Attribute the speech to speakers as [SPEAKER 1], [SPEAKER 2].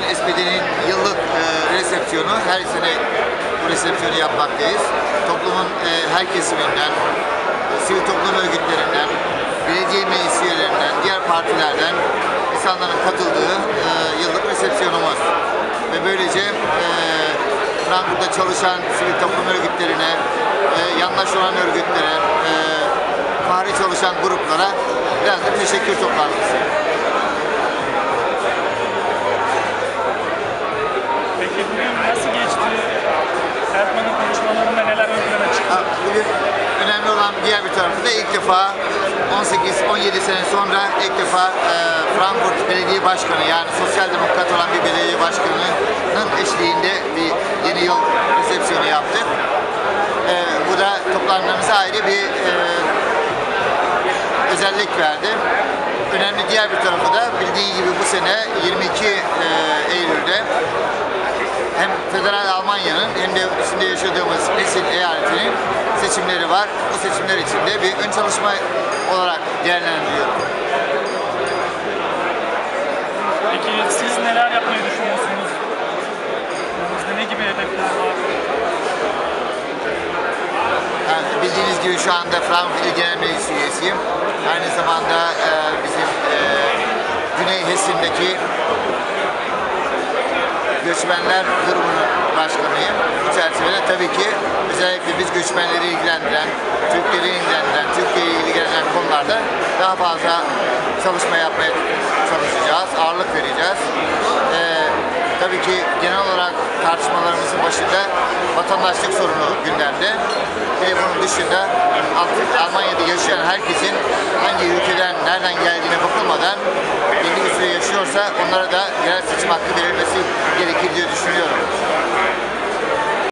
[SPEAKER 1] SPD'nin yıllık e, resepsiyonu. Her sene bu resepsiyonu yapmaktayız. Toplumun e, her kesiminden, e, sivil toplum örgütlerinden, belediye meclis üyelerinden, diğer partilerden insanların katıldığı e, yıllık resepsiyonumuz. Ve böylece e, Frankfurt'ta çalışan sivil toplum örgütlerine, e, yandaş olan örgütlere, e, fahri çalışan gruplara biraz da teşekkür toplantısı. Olan diğer bir tarafı da ilk defa 18-17 sene sonra ilk defa e, Frankfurt Belediye Başkanı yani sosyal demokrat olan bir belediye başkanının eşliğinde bir yeni yıl resepsiyonu yaptık. E, bu da toplanmamıza ayrı bir e, özellik verdi. Önemli diğer bir tarafı da bildiği gibi bu sene 22 e, hem federal Almanya'nın hem de içinde yaşadığımız Hessen eyaletinin seçimleri var. Bu seçimler içinde bir ön çalışma olarak değerlendiriyorum.
[SPEAKER 2] Peki siz neler yapmayı düşünüyorsunuz? Önünüzde ne gibi hedefler var?
[SPEAKER 1] Yani bildiğiniz gibi şu anda Frankfurt İl Genel Meclisi üyesiyim. Aynı zamanda e, bizim e, Güney Hessin'deki göçmenler grubunun başkanıyım. Bu çerçevede tabii ki özellikle biz göçmenleri ilgilendiren, Türkleri ilgilendiren, Türkiye'yi ilgilenen konularda daha fazla çalışma yapmaya çalışacağız, ağırlık vereceğiz. Ee, tabii ki genel olarak tartışmalarımızın başında vatandaşlık sorunu gündemde. Ve bunun dışında Almanya'da yaşayan herkesin hangi ülkeden, nereden geldiğine bakılmadan belli bir süre yaşıyorsa onlara da yerel seçim hakkı verilmesi.